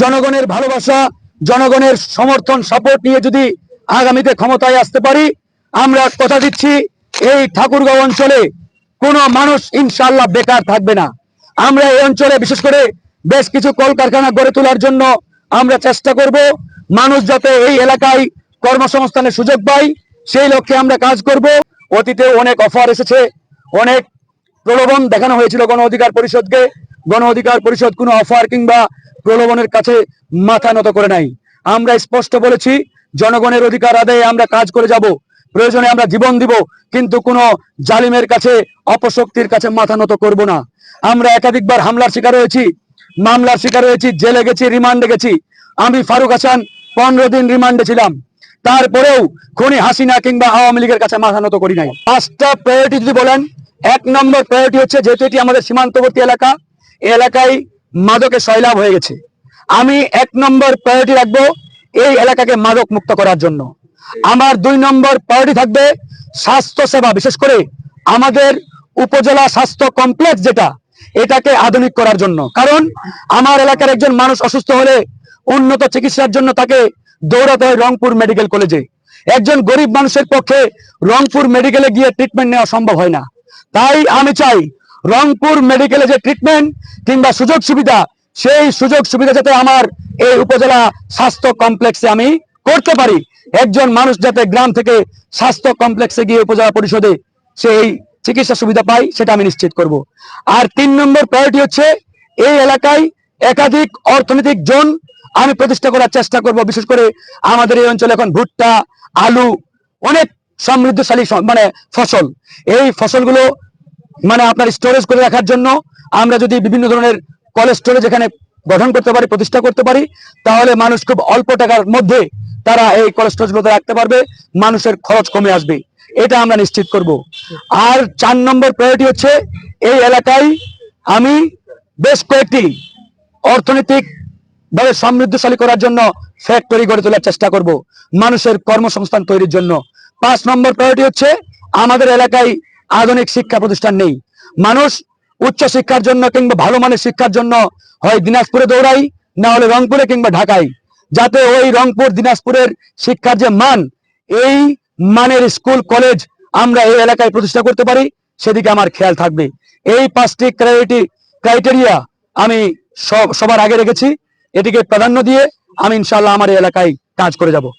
জনগণের ভালোবাসা, জনগণের সমর্থন সাপোর্ট নিয়ে যদি আগামীতে ক্ষমতায় আসতে পারি, আমরা কথা দিচ্ছি, এই ঠাকুরগাঁও অঞ্চলে কোনো মানুষ ইনশাল্লাহ বেকার থাকবে না। আমরা এই অঞ্চলে বিশেষ করে বেশ কিছু কলকারখানা গড়ে তোলার জন্য আমরা চেষ্টা করব, মানুষ যাতে এই এলাকায় কর্মসংস্থানের সুযোগ পায়, সেই লক্ষ্যে আমরা কাজ করব। অতীতে অনেক অফার এসেছে, অনেক প্রলোভন দেখানো হয়েছিল গণ অধিকার পরিষদকে। গণ অধিকার পরিষদ কোনো অফার কিংবা প্রলোভনের কাছে মাথা নত করে নাই। আমরা স্পষ্ট বলেছি, জনগণের অধিকার আদায়ে আমরা কাজ করে যাব, প্রয়োজনে আমরা জীবন দিব, কিন্তু কোনো জালিমের কাছে, অপশক্তির কাছে মাথা নত করব না। আমরা একাধিকবার হামলার শিকার হয়েছি, মামলার শিকার হয়েছি, জেলে গেছি, রিমান্ডে গেছি। আমি ফারুক হাসান, পনেরো দিন রিমান্ডে ছিলাম। তারপরেও খনি হাসিনা কিংবা আওয়ামী লীগের কাছে মাথা নত করি নাই। পাঁচটা প্রায়োরিটি যদি বলেন, এক নম্বর প্রায়োরিটি হচ্ছে, যেহেতু এটি আমাদের সীমান্তবর্তী এলাকা, এলাকায় মাদকে সয়লাভ হয়ে গেছে। আমি এক নম্বর প্রায়োরিটি রাখব এই এলাকাকে মাদক মুক্ত করার জন্য। আমার দুই নম্বর প্রায়োরিটি থাকবে স্বাস্থ্য সেবা, বিশেষ করে আমাদের উপজেলা স্বাস্থ্য কমপ্লেক্স যেটা, এটাকে আধুনিক করার জন্য। কারণ আমার এলাকার একজন মানুষ অসুস্থ হলে উন্নত চিকিৎসার জন্য তাকে দৌড়াতে হয় রংপুর মেডিকেল কলেজে। একজন গরিব মানুষের পক্ষে রংপুর মেডিকেলে গিয়ে ট্রিটমেন্ট নেওয়া সম্ভব হয় না। তাই আমি চাই রংপুর মেডিকেলে যে ট্রিটমেন্ট কিংবা সুযোগ সুবিধা, সেই সুযোগ সুবিধা যাতে আমার এই উপজেলা স্বাস্থ্য কমপ্লেক্সে আমি করতে পারি। একজন মানুষ যাতে গ্রাম থেকে স্বাস্থ্য কমপ্লেক্সে গিয়ে উপজেলা পরিষদে সেই চিকিৎসা সুবিধা পাই সেটা আমি নিশ্চিত করব। আর তিন নম্বর প্রায়োরিটি হচ্ছে এই এলাকায় একাধিক অর্থনৈতিক জোন আমি প্রতিষ্ঠা করার চেষ্টা করব। বিশেষ করে আমাদের এই অঞ্চলে এখন ভুট্টা, আলু, অনেক সমৃদ্ধশালী মানে ফসল। এই ফসলগুলো মানে আপনার স্টোরেজ করে রাখার জন্য আমরা যদি বিভিন্ন ধরনের কলেজ স্টোরেজ এখানে গঠন করতে পারি, প্রতিষ্ঠা করতে পারি, তাহলে মানুষ খুব অল্প টাকার মধ্যে তারা এই কলেজ স্টোরেজগুলোতে রাখতে পারবে, মানুষের খরচ কমে আসবে। এটা আমরা নিশ্চিত করব। আর চার নম্বর প্রায়োরিটি হচ্ছে এই এলাকায় আমি বেশ কয়েকটি অর্থনৈতিক ভাবে সমৃদ্ধশালী করার জন্য ফ্যাক্টরি গড়ে তোলার চেষ্টা করব, মানুষের কর্মসংস্থান তৈরির জন্য। পাঁচ নম্বর প্রায়োরিটি হচ্ছে আমাদের এলাকায় আধুনিক শিক্ষা প্রতিষ্ঠান নেই। মানুষ উচ্চ শিক্ষার জন্য কিংবা ভালো মানের শিক্ষার জন্য হয় দিনাজপুরে দৌড়াই, না হলে রংপুরে কিংবা ঢাকায় যাতে ওই রংপুর, দিনাজপুরের শিক্ষার যে মান, এই মানের স্কুল, কলেজ আমরা এই এলাকায় প্রতিষ্ঠা করতে পারি, সেদিকে আমার খেয়াল থাকবে। এই পাঁচটি ক্রাইটি, ক্রাইটেরিয়া আমি সব- সবার আগে রেখেছি। এটিকে প্রাধান্য দিয়ে আমি ইনশাল্লাহ আমার এই এলাকায় কাজ করে যাব।